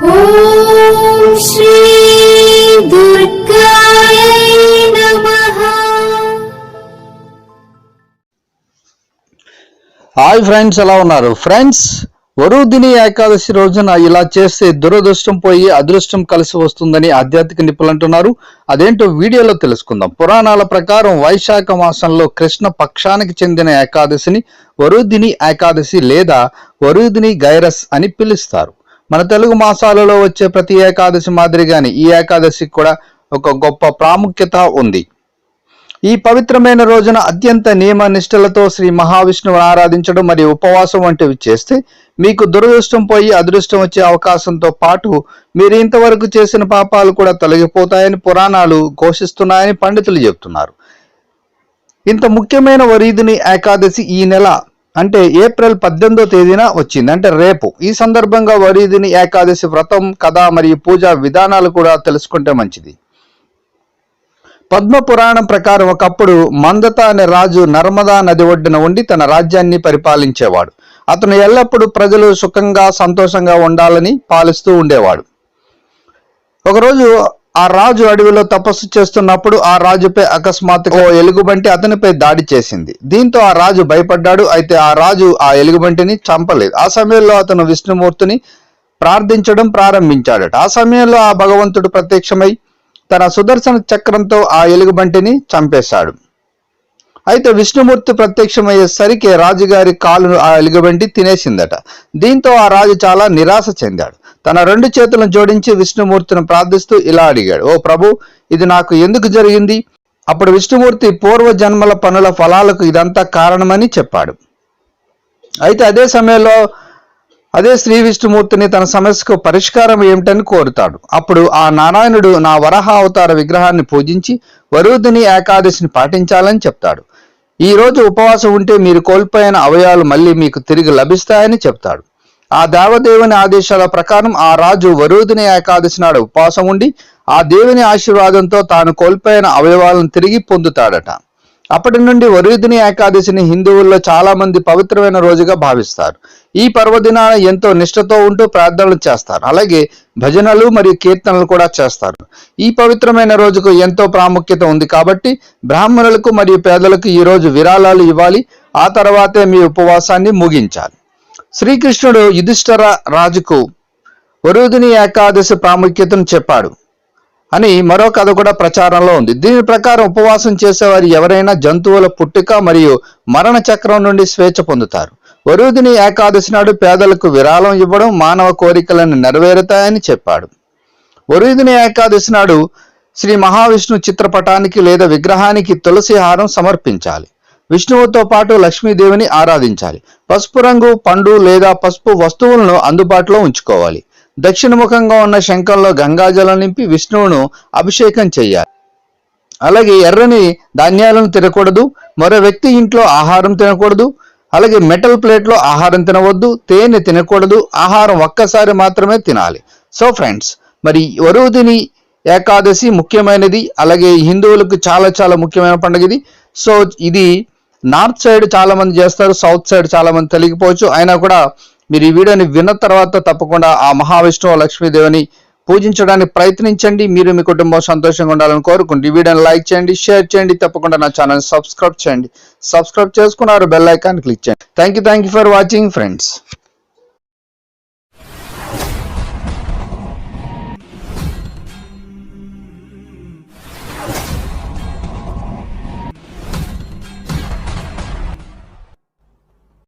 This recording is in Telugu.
హాయ్ ఫ్రెండ్స్ ఎలా ఉన్నారు? ఫ్రెండ్స్ వరుదిని ఏకాదశి రోజున ఇలా చేస్తే దురదృష్టం పోయి అదృష్టం కలిసి వస్తుందని ఆధ్యాత్మిక నిపుణులు అంటున్నారు. అదేంటో వీడియోలో తెలుసుకుందాం. పురాణాల ప్రకారం వైశాఖ మాసంలో కృష్ణ పక్షానికి చెందిన ఏకాదశిని వరుదిని ఏకాదశి లేదా వరుదిని గైరస్ అని పిలుస్తారు. మన తెలుగు మాసాలలో వచ్చే ప్రతి ఏకాదశి మాదిరిగానే ఈ ఏకాదశికి కూడా ఒక గొప్ప ప్రాముఖ్యత ఉంది. ఈ పవిత్రమైన రోజున అత్యంత నియమ నిష్ఠలతో శ్రీ మహావిష్ణువుని ఆరాధించడం మరియు ఉపవాసం వంటివి చేస్తే మీకు దురదృష్టం పోయి అదృష్టం వచ్చే అవకాశంతో పాటు మీరు ఇంతవరకు చేసిన పాపాలు కూడా తొలగిపోతాయని పురాణాలు ఘోషిస్తున్నాయని పండితులు చెబుతున్నారు. ఇంత ముఖ్యమైన వరీదిని ఏకాదశి ఈ నెల అంటే ఏప్రిల్ పద్దెనిమిదో తేదీన వచ్చింది. అంటే రేపు. ఈ సందర్భంగా వరీదిని ఏకాదశి వ్రతం కథ మరియు పూజా విధానాలు కూడా తెలుసుకుంటే మంచిది. పద్మ పురాణం ప్రకారం ఒకప్పుడు మందత అనే రాజు నర్మదా నది ఒడ్డున ఉండి తన రాజ్యాన్ని పరిపాలించేవాడు. అతను ఎల్లప్పుడూ ప్రజలు సుఖంగా సంతోషంగా ఉండాలని పాలిస్తూ ఉండేవాడు. ఒకరోజు ఆ రాజు అడవిలో తపస్సు చేస్తున్నప్పుడు ఆ రాజుపై అకస్మాత్తుగా ఓ ఎలుగుబంటి అతనిపై దాడి చేసింది. దీంతో ఆ రాజు భయపడ్డాడు. అయితే ఆ రాజు ఆ ఎలుగుబంటిని చంపలేదు. ఆ సమయంలో అతను విష్ణుమూర్తిని ప్రార్థించడం ప్రారంభించాడట. ఆ సమయంలో ఆ భగవంతుడు ప్రత్యక్షమై తన సుదర్శన చక్రంతో ఆ ఎలుగుబంటిని చంపేశాడు. అయితే విష్ణుమూర్తి ప్రత్యక్షమయ్యేసరికి రాజుగారి కాలును ఆ తినేసిందట. దీంతో ఆ రాజు చాలా నిరాశ చెందాడు. తన రెండు చేతులను జోడించి విష్ణుమూర్తిని ప్రార్థిస్తూ ఇలా అడిగాడు ఓ ప్రభు ఇది నాకు ఎందుకు జరిగింది? అప్పుడు విష్ణుమూర్తి పూర్వ జన్మల పనుల ఫలాలకు ఇదంతా కారణమని చెప్పాడు. అయితే అదే సమయంలో అదే శ్రీ విష్ణుమూర్తిని తన సమస్యకు పరిష్కారం ఏమిటని కోరుతాడు. అప్పుడు ఆ నారాయణుడు నా వరహ అవతార విగ్రహాన్ని పూజించి వరుదిని ఏకాదశిని పాటించాలని చెప్తాడు. ఈ రోజు ఉపవాసం ఉంటే మీరు కోల్పోయిన అవయాలు మళ్ళీ మీకు తిరిగి లభిస్తాయని చెప్తాడు. ఆ దేవదేవుని ఆదేశాల ప్రకారం ఆ రాజు వరుదిని ఏకాదశి నాడు ఉపవాసం ఉండి ఆ దేవుని ఆశీర్వాదంతో తాను కోల్పోయిన అవయవాలను తిరిగి పొందుతాడట. అప్పటి నుండి వరుదిని ఏకాదశిని హిందువుల్లో చాలా మంది పవిత్రమైన రోజుగా భావిస్తారు. ఈ పర్వదినాన ఎంతో నిష్ఠతో ఉంటూ ప్రార్థనలు చేస్తారు. అలాగే భజనలు మరియు కీర్తనలు కూడా చేస్తారు. ఈ పవిత్రమైన రోజుకు ఎంతో ప్రాముఖ్యత ఉంది కాబట్టి బ్రాహ్మణులకు మరియు పేదలకు ఈ రోజు విరాళాలు ఇవ్వాలి. ఆ తర్వాతే మీ ఉపవాసాన్ని ముగించాలి. శ్రీకృష్ణుడు యుధిష్ఠర రాజుకు వరుదిని ఏకాదశి ప్రాముఖ్యతను చెప్పాడు. అని మరో కథ కూడా ప్రచారంలో ఉంది. దీని ప్రకారం ఉపవాసం చేసేవారు ఎవరైనా జంతువుల పుట్టుక మరియు మరణ చక్రం నుండి స్వేచ్ఛ పొందుతారు. వరుదిని ఏకాదశి నాడు పేదలకు విరాళం ఇవ్వడం మానవ కోరికలను నెరవేరుతాయని చెప్పాడు. వరుదిని ఏకాదశి నాడు శ్రీ మహావిష్ణు చిత్రపటానికి లేదా విగ్రహానికి తులసి హారం సమర్పించాలి. విష్ణువుతో పాటు లక్ష్మీదేవిని ఆరాధించాలి. పసుపు రంగు పండు లేదా పసుపు వస్తువులను అందుబాటులో ఉంచుకోవాలి. దక్షిణముఖంగా ఉన్న శంఖంలో గంగాజలం నింపి విష్ణువును అభిషేకం చేయాలి. అలాగే ఎర్రని ధాన్యాలను తినకూడదు మరో వ్యక్తి ఇంట్లో ఆహారం తినకూడదు అలాగే మెటల్ ప్లేట్లో ఆహారం తినవద్దు తేనె తినకూడదు ఆహారం ఒక్కసారి మాత్రమే తినాలి. సో ఫ్రెండ్స్ మరి వరుదిని ఏకాదశి ముఖ్యమైనది అలాగే హిందువులకు చాలా చాలా ముఖ్యమైన పండుగ ఇది. సో ఇది నార్త్ సైడ్ చాలా మంది చేస్తారు సౌత్ సైడ్ చాలా మంది తెలియకపోవచ్చు అయినా కూడా మీరు ఈ వీడియోని విన్న తర్వాత తప్పకుండా ఆ మహావిష్ణువు లక్ష్మీదేవిని పూజించడానికి ప్రయత్నించండి. మీరు మీ కుటుంబం సంతోషంగా ఉండాలని కోరుకుంటూ ఈ వీడియోని లైక్ చేయండి షేర్ చేయండి. తప్పకుండా నా ఛానల్ సబ్స్క్రైబ్ చేయండి. సబ్స్క్రైబ్ చేసుకున్నారు బెల్ ఐకాన్ క్లిక్ చేయండి. Thank you thank you for watching friends